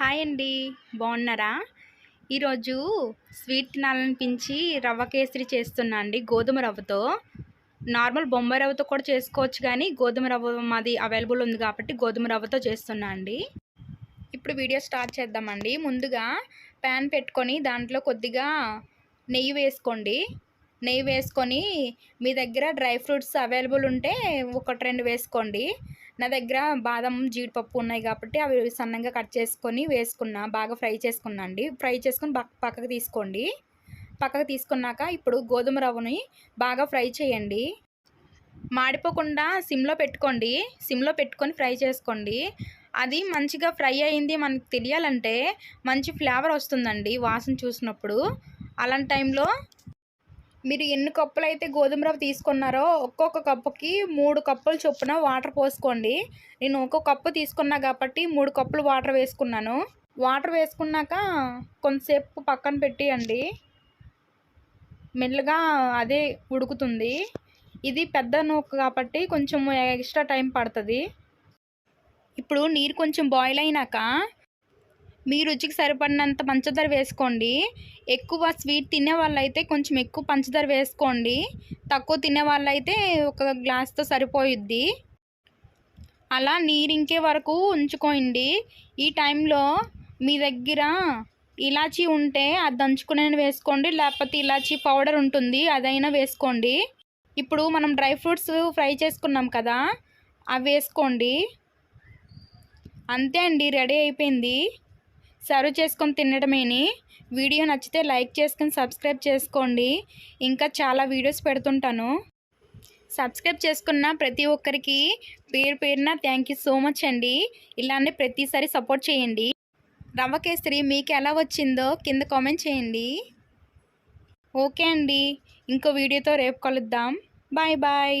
Hi అండి బాగున్నారా? ఈరోజు స్వీట్ తినాలనిపించి రవ్వ కేసరి చేస్తున్నా అండి గోధుమ రవ్వతో. నార్మల్ బొంబాయి రవ్వతో కూడా చేసుకోవచ్చు కానీ గోధుమ రవ్వ మాది అవైలబుల్ ఉంది కాబట్టి గోధుమ రవ్వతో చేస్తున్నా అండి. ఇప్పుడు వీడియో స్టార్ట్ చేద్దామండి. ముందుగా ప్యాన్ పెట్టుకొని దాంట్లో కొద్దిగా నెయ్యి వేసుకోండి. నెయ్యి వేసుకొని మీ దగ్గర డ్రై ఫ్రూట్స్ అవైలబుల్ ఉంటే ఒకటి రెండు వేసుకోండి. నా దగ్గర బాదం జీడిపప్పు ఉన్నాయి కాబట్టి అవి సన్నంగా కట్ చేసుకొని వేసుకున్నా బాగా ఫ్రై చేసుకున్నా అండి ఫ్రై చేసుకొని పక్కకు తీసుకోండి. పక్కకు తీసుకున్నాక ఇప్పుడు గోధుమ రవ్వని బాగా ఫ్రై చేయండి. మాడిపోకుండా సిమ్లో పెట్టుకోండి. సిమ్లో పెట్టుకొని ఫ్రై చేసుకోండి. అది మంచిగా ఫ్రై అయింది మనకు తెలియాలంటే మంచి ఫ్లేవర్ వస్తుందండి వాసన చూసినప్పుడు. అలాంటి టైంలో మీరు ఎన్ని కప్పులు అయితే గోధుమ రవ్వ తీసుకున్నారో ఒక్కొక్క కప్పుకి మూడు కప్పులు చొప్పున వాటర్ పోసుకోండి. నేను ఒక్కొక్క కప్పు తీసుకున్నా కాబట్టి మూడు కప్పులు వాటర్ వేసుకున్నాను. వాటర్ వేసుకున్నాక కొంతసేపు పక్కన పెట్టియండి. మెల్లగా అదే ఉడుకుతుంది. ఇది పెద్ద నూక కాబట్టి కొంచెం ఎక్స్ట్రా టైం పడుతుంది. ఇప్పుడు నీరు కొంచెం బాయిల్ అయినాక మీ రుచికి సరిపడినంత పంచదార వేసుకోండి. ఎక్కువ స్వీట్ తినే వాళ్ళైతే కొంచెం ఎక్కువ పంచదార వేసుకోండి. తక్కువ తినే వాళ్ళైతే ఒక గ్లాస్తో సరిపోయిద్ది. అలా నీరు ఇంకే వరకు ఉంచుకోండి. ఈ టైంలో మీ దగ్గర ఇలాచీ ఉంటే అది దంచుకునే వేసుకోండి. లేకపోతే ఇలాచీ పౌడర్ ఉంటుంది అదైనా వేసుకోండి. ఇప్పుడు మనం డ్రై ఫ్రూట్స్ ఫ్రై చేసుకున్నాం కదా అవి వేసుకోండి. అంతే అండి రెడీ అయిపోయింది. సర్వ్ చేసుకొని తినడమేని. వీడియో నచ్చితే లైక్ చేసుకొని సబ్స్క్రైబ్ చేసుకోండి. ఇంకా చాలా వీడియోస్ పెడుతుంటాను. సబ్స్క్రైబ్ చేసుకున్న ప్రతి ఒక్కరికి పేరు పేరున థ్యాంక్ యూ సో మచ్ అండి. ఇలానే ప్రతిసారి సపోర్ట్ చేయండి. రవ్వ కేసరి మీకు ఎలా వచ్చిందో కింద కామెంట్ చేయండి. ఓకే అండి. ఇంకో వీడియోతో రేపు కలుద్దాం. Bye bye.